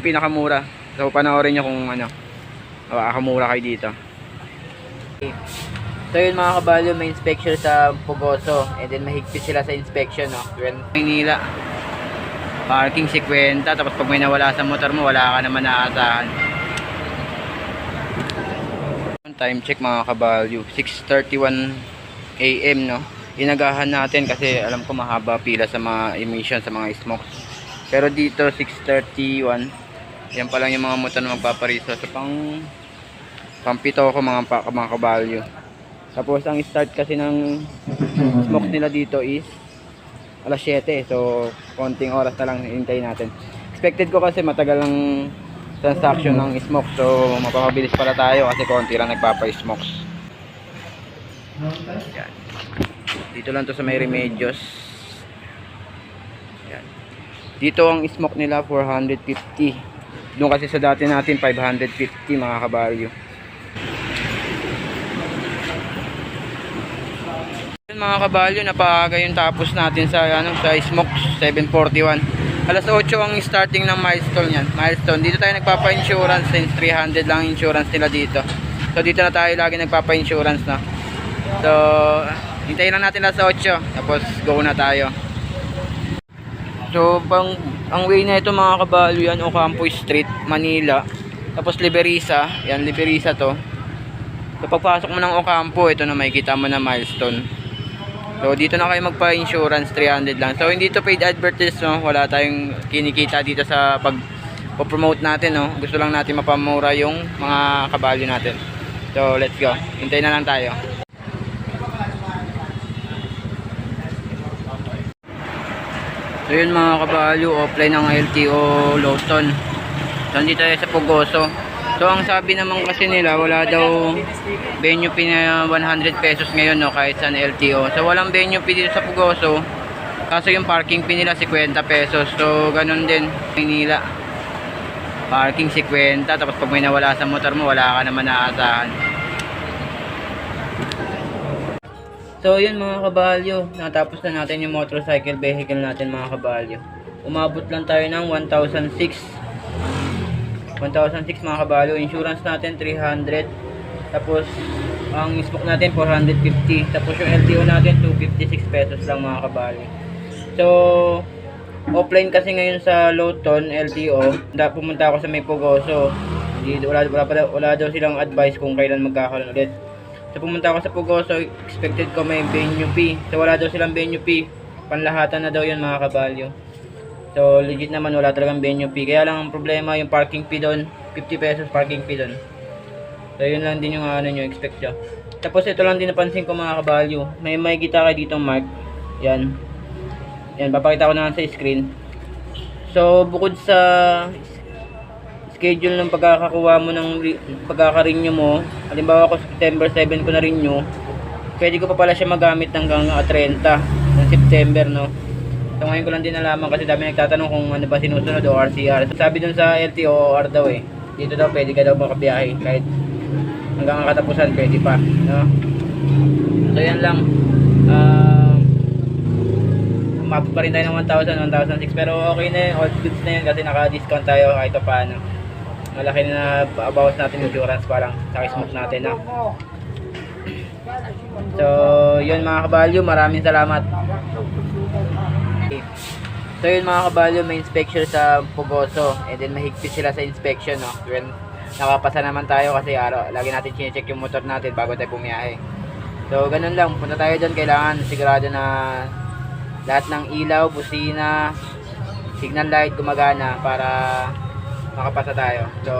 pinakamura. So panoorin nyo kung ano, makakamura kayo dito. So yun mga kabalyo, may inspection sa Pugoso. And then mahigpit sila sa inspection, no? When Maynila. Parking 50, tapos pag may nawala sa motor mo, wala ka naman naaasahan. Time check mga kabalyo, 6.31 AM no. Inagahan natin kasi alam ko mahaba pila sa mga emission sa mga smokes. Pero dito 6.31, yan pa lang yung mga motor na magpapariso. Sa pang pampito ko mga, mga kabalyo. Tapos ang start kasi ng smoke nila dito is alas 7 so konting oras na lang hintayin natin. Expected ko kasi matagal ang transaction ng smoke. So mapapabilis pala tayo kasi konti lang nagpapa-smokes Yan. dito lang to sa may remedios. Yan. dito ang smoke nila 450 doon kasi sa dati natin 550 mga kabaryo mga kabalyo, napaaga yung tapos natin sa ano sa Smoke 741. Alas 8 ang starting ng milestone yan. Milestone. Dito tayo nagpapa-insurance since 300 lang ang insurance nila dito. So dito na tayo lagi nagpapa-insurance na. So hintayin lang natin alas 8 tapos go na tayo. So pang ang way na ito mga kabalyo yan Ocampo Street, Manila. Tapos Liberisa, yan Liberisa to. So pagpasok mo ng Ocampo, ito na makikita mo na milestone. So dito na kayo magpa-insurance 300 lang. So hindi to paid advertise no. Wala tayong kinikita dito sa pag promote natin no. Gusto lang natin mapamura yung mga kabalyo natin. So let's go. Hintayin na lang tayo. So yun mga kabalyo, offline ng LTO Lawson. So nandito tayo sa Pugoso. So ang sabi naman kasi nila wala daw venue fee na 100 pesos ngayon no kahit sa LTO. So walang venue fee dito sa Pugoso. Kaso yung parking fee nila 50 pesos. So ganun din Manila. Parking 50 tapos pag may nawala sa motor mo wala ka naman naaasahan. So yun mga kabalyo, natapos na natin yung motorcycle vehicle natin mga kabalyo. Umabot lang tayo ng 1,006 1,006 mga kabalyo. Insurance natin 300. Tapos ang smoke natin 450. Tapos yung LTO natin 256 pesos lang mga kabalyo. So offline kasi ngayon sa Lawton LTO. Pumunta ako sa may Pugoso. Hindi wala, wala, wala daw silang advice kung kailan magkakaroon ulit. So pumunta ako sa Pugoso, expected ko may venue fee. So wala daw silang venue fee. Panlahatan na daw 'yun mga kabalyo. So legit naman wala talagang venue fee. Kaya lang ang problema yung parking fee doon, 50 pesos parking fee doon. So yun lang din yung ano nyo expect nyo. Tapos ito lang din napansin ko mga kabalyo. May may kita kayo dito mark. Yan. Yan, papakita ko na lang sa screen. So bukod sa schedule ng pagkakakuha mo ng re- pagkaka-renew mo, halimbawa ko September 7 ko na renew, pwede ko pa pala siya magamit hanggang ah, 30 ng September, no? So ngayon ko lang din nalaman kasi dami nagtatanong kung ano ba sinusunod o RCR. Sabi dun sa LTO OR daw eh. Dito daw pwede ka daw makabiyahe kahit hanggang ang katapusan pwede pa, no? So yan lang. Ah umabot pa rin tayo ng 1,000, 1,006 pero okay na yun, all goods na yun kasi naka-discount tayo kahit pa paano. Malaki na bawas natin insurance parang sa smoke natin na. So, yun mga kabalyo, maraming salamat. So yun mga kabalyo, may inspection sa Pugoso and then mahigpit sila sa inspection no. When nakapasa naman tayo kasi araw, lagi natin chine-check yung motor natin bago tayo bumiyahe. So ganun lang, punta tayo dyan, kailangan sigurado na lahat ng ilaw, busina, signal light gumagana para makapasa tayo. So